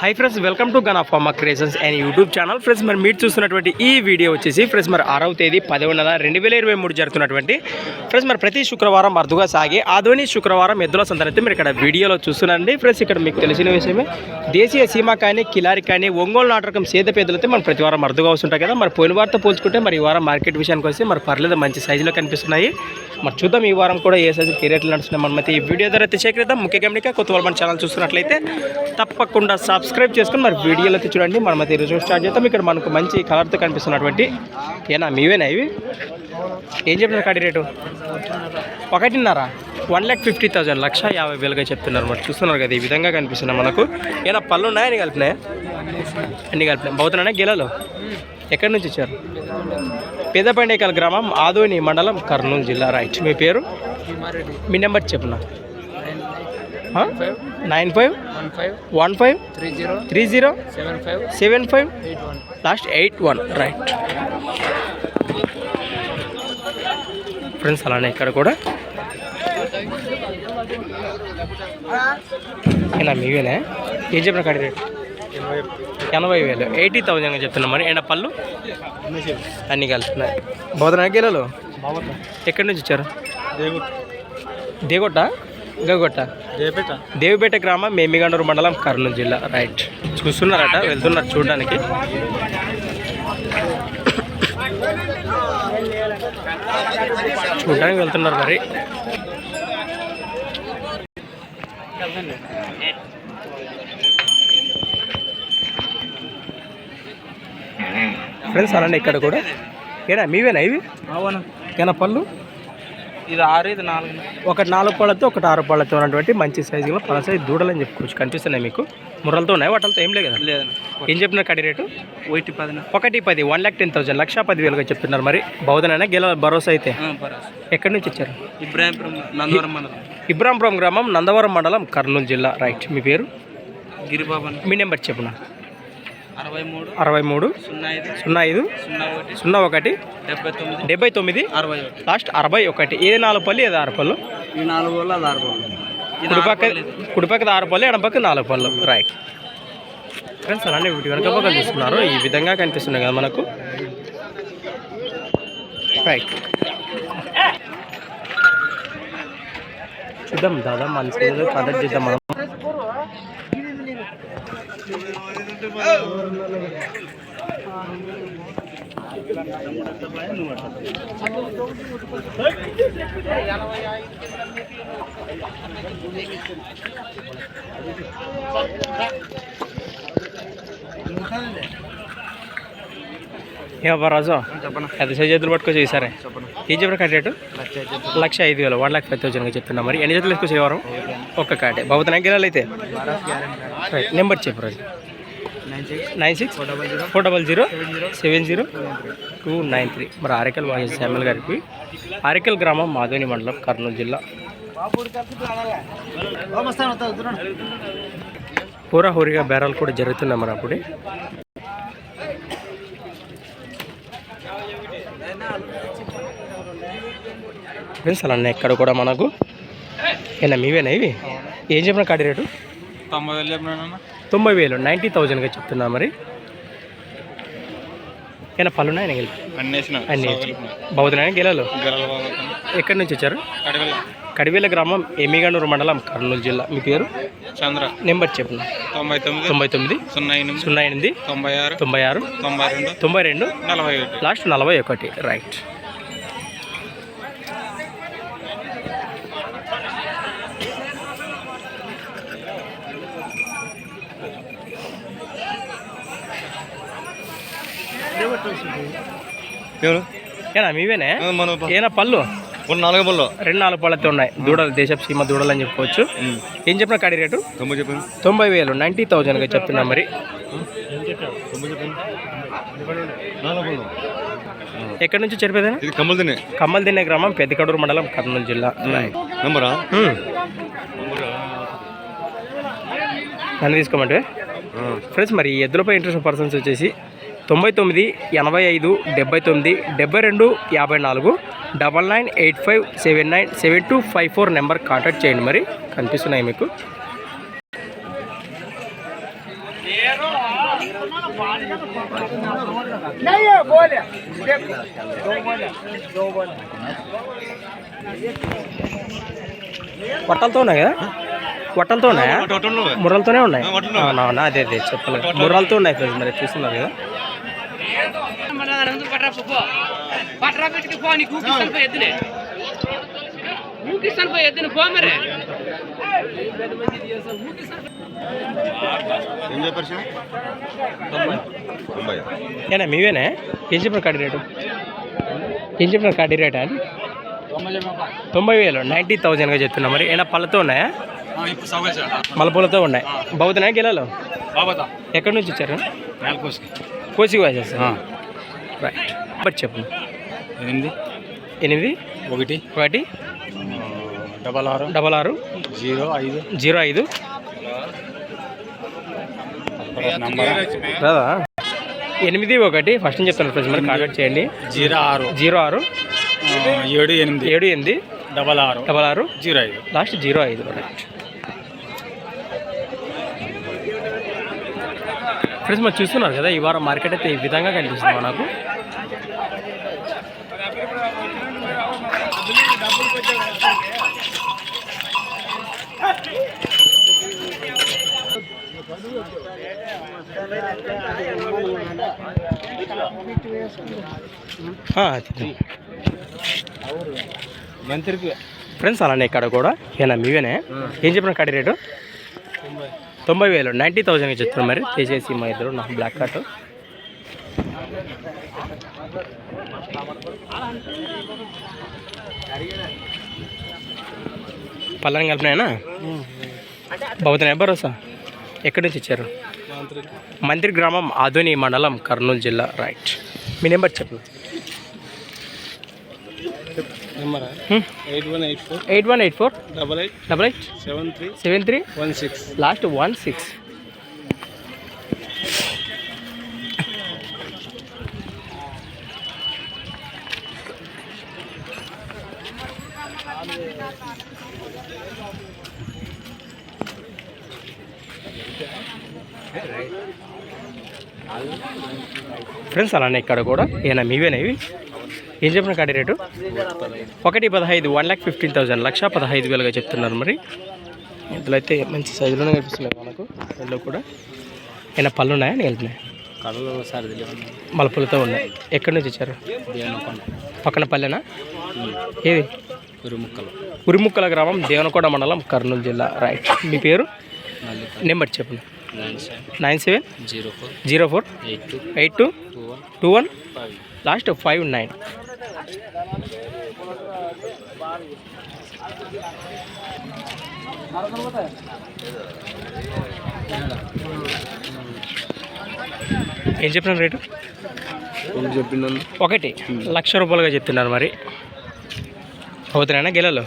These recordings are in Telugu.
Hi friends welcome to gun of pharma creations and YouTube channel friends మరి మీరు చూస్తున్నటువంటి ఈ వీడియో వచ్చేసి ఫ్రెండ్స్ మరి ఆరవ తేదీ పదవ నెల రెండు వేల ఇరవై మూడు జరుగుతున్నటువంటి ఫ్రెండ్స్ మరి ప్రతి శుక్రవారం అరుదుగా సాగే ఆధోని శుక్రవారం ఎద్దుల సందనైతే మీరు ఇక్కడ వీడియోలో చూస్తున్నారండి. ఫ్రెండ్స్ ఇక్కడ మీకు తెలిసిన విషయమే దేశీయ సీమ కానీ కిలారి కానీ ఒంగోలు నాటకం సేద పెద్దలైతే మనం ప్రతి వారం అరుదుగా వస్తుంటాయి కదా. మరి పోయిన వారితో పోల్చుకుంటే మరి ఈ వారం మార్కెట్ విషయానికి వస్తే మరి పర్లేదు మంచి సైజులో కనిపిస్తున్నాయి. మరి చూద్దాం ఈ వారం కూడా ఏ సైజు కెరియర్లు నడుస్తున్నాయి. మనమైతే ఈ వీడియో ద్వారా అయితే సేకరిద్దాం ముఖ్య గమనిక కొత్త వాళ్ళ మన ఛానల్ చూస్తున్నట్లయితే తప్పకుండా సబ్స్క్రైబ్ చేసుకుని మరి వీడియోలో అయితే చూడండి అయితే ఈరోజు స్టార్ట్ చేస్తాం ఇక్కడ మనకు మంచి కలర్తో కనిపిస్తున్నటువంటి ఏనా మీవేనా ఇవి? ఏం చెప్తున్నారు కాడి రేటు? ఒకటిన్నరా. వన్ ల్యాక్ ఫిఫ్టీ థౌసండ్ లక్ష యాభై వేలుగా చెప్తున్నారు మరి. చూస్తున్నారు కదా ఈ విధంగా కనిపిస్తున్నాయి మనకు. ఏనా పళ్ళు ఉన్నాయా అన్ని కలిపినాయా అన్ని కలిపినాయి బౌతున్నాయా గెలలు? ఎక్కడి నుంచి వచ్చారు? పెద్దపండేకల్ గ్రామం ఆదోని మండలం కర్నూలు జిల్లా. రైట్. మీ పేరు? మీ number చెప్పున్నా nine five one five one five three zero three zero seven five seven five eight one last eight one right. Friends అలానే ఇక్కడ కూడా. ఇలా మీవేనా? ఏం చెప్పిన కాడి రేట్ ఎనభై వేలు. ఎయిటీ థౌజండ్ చెప్తున్నాం మరి. ఎండ పళ్ళు? అన్నీ కలుస్తున్నాయి. బోధన గేలలో ఎక్కడి నుంచి వచ్చారు? దేగొట్ట? గగొట్ట జయపేట. దేవిపేట గ్రామం మేమిగండూరు మండలం కర్నూలు జిల్లా. రైట్. చూస్తున్నారట వెళ్తున్నారు చూడడానికి. చూడడానికి వెళ్తున్నారు మరి. ఫ్రెండ్స్ అలానే ఇక్కడ కూడా. ఏనా మీవేనా ఇవి? ఏనా పళ్ళు? ఇది ఆరు ఇది నాలుగు. ఒకటి నాలుగు పళ్ళతో ఒకటి ఆరు పళ్ళతో ఉన్నటువంటి మంచి సైజులో పళ్ళ సైజు దూడలని చెప్పుకోవచ్చు. కనిపిస్తున్నాయి మీకు. ముర్రలతో ఉన్నాయి వాటితో ఏం లేదు కదా? లేదండి ఏం చెప్పిన కడి రేటు? ఒకటి పదిన. ఒకటి పది వన్ ల్యాక్ టెన్ థౌసండ్ లక్ష పది వేలుగా చెప్తున్నారు మరి. బౌద్ధనైనా గెల భరోసా అయితే? ఎక్కడి నుంచి వచ్చారు? ఇబ్రాహింపురం నందవరం మండలం. ఇబ్రాంపురం గ్రామం నందవరం మండలం కర్నూలు జిల్లా. రైట్. మీ పేరు? గిరిబాబన్ మీ నెంబర్ చెప్పున? అరవై మూడు సున్నా ఐదు సున్నా ఐదు సున్నా ఒకటి డెబ్బై తొమ్మిది లాస్ట్ అరవై ఒకటి. ఏది నాలుగు పళ్ళు ఏది ఆరు పళ్ళు? ఈ నాలుగు వల్ల అది ఆరు కుడిపక్క కుడిపక్కది ఆరు పళ్ళు ఎడపక్క నాలుగు పళ్ళు. రైట్ ఫ్రెండ్స్ అలానే వీటి వెనక పక్కన చూస్తున్నారు. ఈ విధంగా కనిపిస్తున్నాయి కదా మనకు. రైట్ చూద్దాం దాదా మంచి కాంటాక్ట్ చేద్దాం మనం. ఎనభై ఐదు రాజు. పెద్ద సైజ్ చేతులు పట్టుకొచ్చి సరే. ఏం చెప్పిన కట్ రేటు? లక్ష ఐదు వేలు. వన్ లాక్ ఫైవ్ థౌసండ్గా చెప్తున్నా మరి. ఎన్ని చేతులు తీసుకొచ్చి వారం? ఒక్క కాటే బాబుతున్నా గిరాలు అయితే? రైట్. నెంబర్ చెప్పు Raju. Nine six. Four double zero. Seven zero. Two nine three. మరి ఆరికల్ మహేష్ శామ్యుల్ గారికి. ఆరికల్ గ్రామం మాధవని మండలం కర్నూలు జిల్లా. హోరా హోరీగా బేరాలు కూడా జరుగుతున్నాయి మరి అప్పుడే. ఫ్రెండ్స్ అలా ఎక్కడ కూడా మనకు ఏనా మీవేనా ఇవి? ఏం చెప్పిన కాడి రేటు? తొంభై వేలు చెప్పినా తొంభై వేలు నైంటీ థౌజండ్గా చెప్తున్నా మరి. ఆయన గెలిపి అన్నేసిన అన్ని బౌద్ధనాయన గెలలు? ఎక్కడి నుంచి వచ్చారు? కడివేల. గ్రామం ఎమ్మిగండూరు మండలం కర్నూలు జిల్లా. మీ పేరు? చంద్ర. నెంబర్ చెప్పు. తొంభై తొమ్మిది తొంభై తొమ్మిది సున్నా ఎనిమిది సున్నా ఎనిమిది తొంభై ఆరు తొంభై ఆరు తొంభై రెండు తొంభై రెండు నలభై ఒకటి. లాస్ట్ నలభై ఒకటి. రైట్. ఏనా మీవేనే? ఏనా పళ్ళు? నాలుగు పళ్ళు. రెండు నాలుగు పళ్ళతో ఉన్నాయి. దూడలు దేశపు సీమ దూడలు అని చెప్పుకోవచ్చు. ఏం చెప్పిన కాడి రేటు? తొమ్మిది చెప్పండి. తొంభై వేలు నైంటీ థౌజండ్గా చెప్తున్నా మరి. ఎక్కడి నుంచి చెరిపేదేనా? ఇది కమ్మలు తినే కమ్మల్ దిన్నే గ్రామం పెద్దకడూరు మండలం కర్నూలు జిల్లా. నెంబరా. నన్ను తీసుకోమంటే? ఫ్రెండ్స్ మరి ఎద్దులపై ఇంట్రెస్ట్ పర్సన్స్ వచ్చేసి తొంభై తొమ్మిది ఎనభై ఐదు డెబ్బై తొమ్మిది డెబ్బై రెండు యాభై నాలుగు double nine eight five seven nine seven two five four number contact చేయండి మరి. కనిపిస్తున్నాయి మీకు. వట్టలతో ఉన్నాయి కదా? వట్టలతో ఉన్నాయా. ముర్రలతోనే ఉన్నాయి. అదే అదే చెప్పలేదు. ముర్రలతో ఉన్నాయి ఫ్రెండ్స్ మరి చూస్తున్నారు కదా. పట్రా పెట్టుకు పో నీకు ఊకిస్తాను పోయి ఎద్దునే. ఊకిస్తాను పోయి ఎద్దుని పో మరి. ఏనా మీవేనే? ఏం చెప్పిన రేటు? ఏం చెప్పిన కడ్డీ రేటా? అని తొంభై వేలు నైంటీ థౌజండ్గా చెప్తున్నా మరి. ఏమైనా పళ్ళతో ఉన్నాయా? మలపూలతో ఉన్నాయి. బాగుతున్నాయా గిలాలు? ఎక్కడి నుంచి వచ్చారు? కోసి వేసేస్తారు రైట్ బట్ చెప్పు. ఎనిమిది. ఎనిమిది? ఒకటి. ఒకటి. డబల్ ఆరు. డబల్ ఆరు. జీరో ఐదు. జీరో ఐదు. నంబర్? రాదా? ఎనిమిది ఒకటి. ఫస్ట్ నుంచి చెప్తాను ఫ్రెండ్స్ మరి కాంటాక్ట్ చేయండి. జీరో ఆరు. జీరో ఆరు. ఏడు ఎనిమిది. ఏడు ఎనిమిది. డబల్ ఆరు. డబల్ ఆరు. జీరో ఐదు. లాస్ట్ జీరో ఐదు రైట్ ఫ్రెండ్స్ మరి చూస్తున్నారు కదా ఈ వారం మార్కెట్ అయితే ఈ విధంగా కనిపిస్తుంది నాకు ఫ్రెండ్స్ అలానే ఇక్కడ కూడా ఏనా మీవేనే? ఏం చెప్పిన కడి రేటు? తొంభై వేలు. నైంటీ థౌజండ్కి చెప్తున్నారు మరి. చేసేసి మా ఇద్దరు నాకు బ్లాక్ కట్ పల్లని కలిపినాయనా? బాగుతున్నాయి భరోసా ఎక్కడి నుంచి ఇచ్చారు? మంత్రి గ్రామం ఆధుని మండలం కర్నూలు జిల్లా రైట్. మీ నెంబర్ చెప్పు. Eight one eight four. Double eight. Double eight. Seven three. Seven three. One six. Last one six. Friends అలానే ఇక్కడ కూడా ఏనా మీవేనా ఇవి ఏం చెప్పిన కాడి రేటు? ఒకటి పదహైదు వన్ ల్యాక్ ఫిఫ్టీన్ థౌసండ్ లక్ష పదహైదు వేలుగా చెప్తున్నారు మరి. ఇందులో అయితే మంచి సైజులోనే కనిపిస్తున్నాయి మనకు ఇందులో కూడా. ఏమైనా పళ్ళు ఉన్నాయా? కడలు సార్ మలపులతో ఉన్నాయి. ఎక్కడి నుంచి వచ్చారు పక్కన పల్లెనా? ఏది? ఇరు ముక్కలు ఉరిముక్కల గ్రామం దేవనకోట మండలం కర్నూలు జిల్లా రైట్. మీ పేరు? నెంబర్ చెప్పండి. Nine seven zero four zero four eight two eight two two one two one five last five nine ఏం చెప్పిన రేటు? చెప్పినాను ఒకటి. లక్ష రూపాయలుగా చెప్తున్నారు మరి. అవుతున్నాయన్నా గెలలో?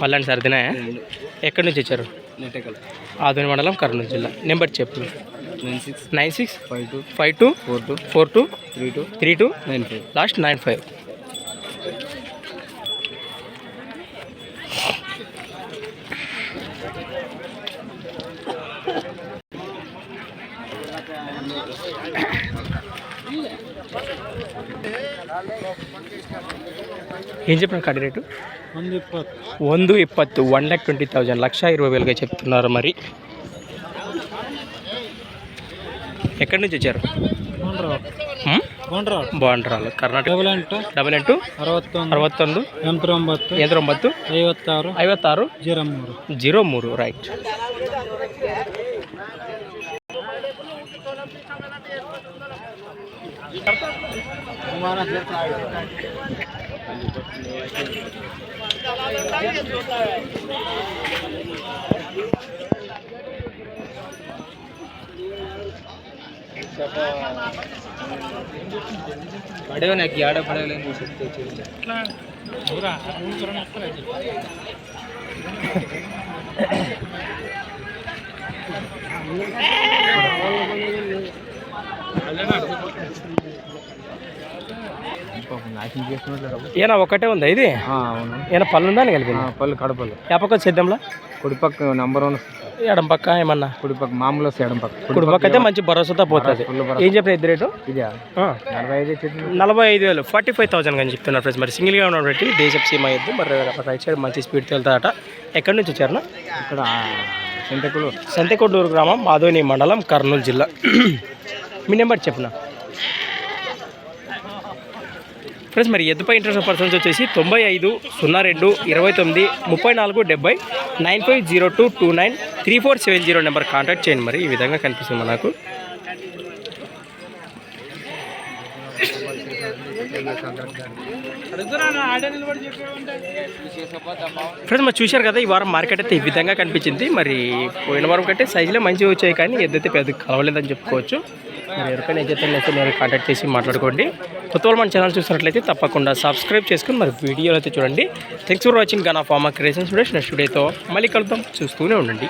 పల్లని సర్దినాయా? ఎక్కడి నుంచి వచ్చారు? నెట్టకల్. ఆధుని మండలం కర్నూలు జిల్లా. నెంబర్ చెప్పు. Nine six nine six five two five two four two four two three two three two nine five. Last nine five. ఏం చెప్పిన కడి రేటు ಒಂದು ಇಪ್ಪತ್ತು ಒಂದು ಇಪ್ಪತ್ತು one lac twenty thousand lakh ఇరవై వేలుగా చెప్తున్నారు మరి ఎక్కడి నుంచి వచ్చారు హ్మ్? ಕೊಂಡ್ರಾವ್ బాగుంటారు కర్ణాటక ಡಬಲ್ ಎಂಟು ಡಬಲ್ ಎಂಟು ಅರವತ್ತೊಂದು ಅರವತ್ತೊಂದು ಎಂಟರೊಂಬತ್ತು ಎಂಟೊಂಬತ್ತು ಐವತ್ತಾರು ಐವತ್ತಾರು ಜೀರೋ ಮೂರು ಜೀರೋ ಮೂರು ರೈಟ್ పడేవా నాకు ఆడ పడవలేని చెప్తే చూడండి నాశనం చేసుకున్నట్లు ఏనా ఒకటే ఉందా ఇది? అవును. ఏమైనా పళ్ళు ఉందా కలిపి పళ్ళు కడపలు ఎప్పకొక సిద్ధంలో కుడిపక్క నంబర్ వన్ ఎడం పక్క ఏమన్నా? కుడిపక్క మామూలు వస్తే ఎడం పక్క. కుడిపక్క అయితే మంచి భరోసాతో పోతుంది. ఏం చెప్పిన ఇద్దరు రేటు ఇది. నలభై ఐదు నలభై ఐదు వేలు. ఫార్టీ ఫైవ్ థౌసండ్ అని చెప్తున్నారు ఫ్రెండ్స్. మరి సింగిల్గా ఉన్నటువంటి డీజెప్ సీమ్ అయ్యద్దు మరి రైట్ సైడ్ మంచి స్పీడ్ వెళ్తారట. ఎక్కడి నుంచి వచ్చారు? ఇక్కడ సంతకొడూరు సంతకొడూరు గ్రామం మాధవని మండలం కర్నూలు జిల్లా. మీ నెంబర్ చెప్పిన? ఫ్రెండ్స్ మరి ఎద్దుపై ఇంట్రెస్ట్ పర్సన్స్ వచ్చేసి తొంభై ఐదు సున్నా రెండు ఇరవై తొమ్మిది ముప్పై నాలుగు డెబ్బై nine five zero two two nine three four seven zero number contact చేయండి మరి. ఈ విధంగా కనిపిస్తుంది మనకు. ఫ్రెండ్స్ మరి చూశారు కదా ఈ వారం మార్కెట్ అయితే ఈ విధంగా కనిపించింది. మరి పోయిన వారం కంటే సైజులో మంచిగా వచ్చాయి కానీ ఎద్దైతే పెద్ద కలవలేదని చెప్పుకోవచ్చు. మరి ఎవరికైనా ఏదైతే నేను కాంటాక్ట్ చేసి మాట్లాడుకోండి. కొత్తవాళ్ళు మన ఛానల్ చూసినట్లయితే తప్పకుండా సబ్స్క్రైబ్ చేసుకుని మరి వీడియోలు అయితే చూడండి. Thanks for watching gun of ama creations next వీడియోతో మళ్ళీ కలుద్దాం. చూస్తూనే ఉండండి.